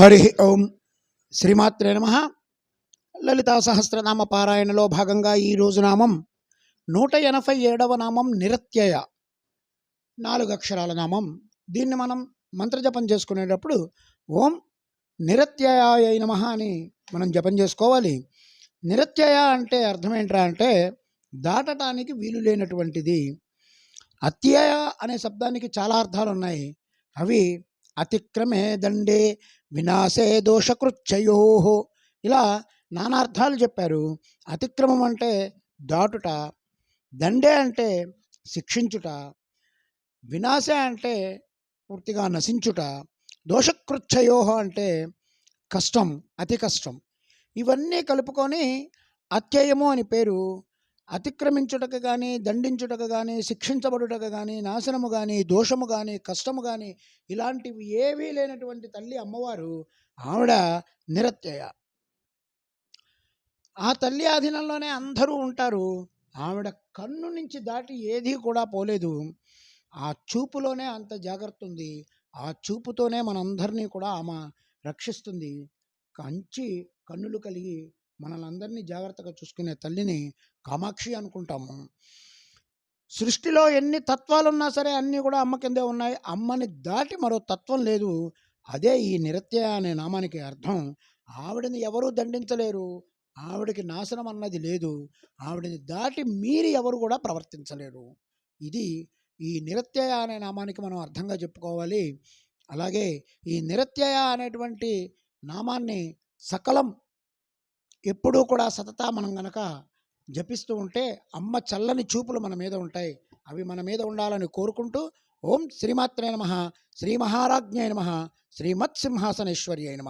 హరి ఓం శ్రీమాత్రే నమ. లలితా సహస్రనామ పారాయణలో భాగంగా ఈ రోజు నామం నూట ఎనభై ఏడవ నామం నిరత్యయ. నాలుగు అక్షరాల నామం. దీన్ని మనం మంత్రజపం చేసుకునేటప్పుడు ఓం నిరత్యయాయ నమ అని మనం జపం చేసుకోవాలి. నిరత్యయ అంటే అర్థం ఏంట్రా అంటే దాటటానికి వీలు లేనటువంటిది. అత్యయ అనే శబ్దానికి చాలా అర్థాలు ఉన్నాయి అవి అతిక్రమే దండే వినాశే దోషకృత్యయో. ఇలా నానార్థాలు చెప్పారు. అతిక్రమం అంటే దాటుట దండే అంటే శిక్షించుట వినాశ అంటే పూర్తిగా నశించుట దోషకృత్యయో అంటే కష్టం అతి కష్టం. ఇవన్నీ కలుపుకొని అత్యయము అని పేరు అతిక్రమించుటకు కానీ దండించుటకు కానీ శిక్షించబడుటకు కానీ నాశనము కానీ దోషము కానీ కష్టము కానీ ఇలాంటివి ఏవీ లేనటువంటి తల్లి అమ్మవారు ఆవిడ నిరత్యయ ఆ తల్లి ఆధీనంలోనే అందరూ ఉంటారు. ఆవిడ కన్ను నుంచి దాటి ఏదీ కూడా పోలేదు. ఆ చూపులోనే అంత జాగ్రత్త ఉంది. ఆ చూపుతోనే మనందరినీ కూడా ఆమె రక్షిస్తుంది. కంచి కన్నులు కలిగి మనల్ని జాగ్రత్తగా చూసుకునే తల్లిని కామాక్షి అనుకుంటాము. సృష్టిలో ఎన్ని తత్వాలు ఉన్నా సరే అన్నీ కూడా అమ్మ కిందే ఉన్నాయి. అమ్మని దాటి మరో తత్వం లేదు. అదే ఈ నిరత్య అనే నామానికి అర్థం. ఆవిడని ఎవరూ దండించలేరు. ఆవిడకి నాశనం అన్నది లేదు. ఆవిడని దాటి మీరు ఎవరు కూడా ప్రవర్తించలేరు. ఇది ఈ నిరత్యయ అనే నామానికి మనం అర్థంగా చెప్పుకోవాలి. అలాగే ఈ నిరత్యయ అనేటువంటి నామాన్ని సకలం ఎప్పుడూ కూడా సతతా మనం గనక జపిస్తూ ఉంటే అమ్మ చల్లని చూపులు మన మీద ఉంటాయి. అవి మన మీద ఉండాలని కోరుకుంటూ ఓం శ్రీమాత్రే నమ శ్రీ మహారాజ్ఞే నమ శ్రీమత్సింహాసనేశ్వరి నమ.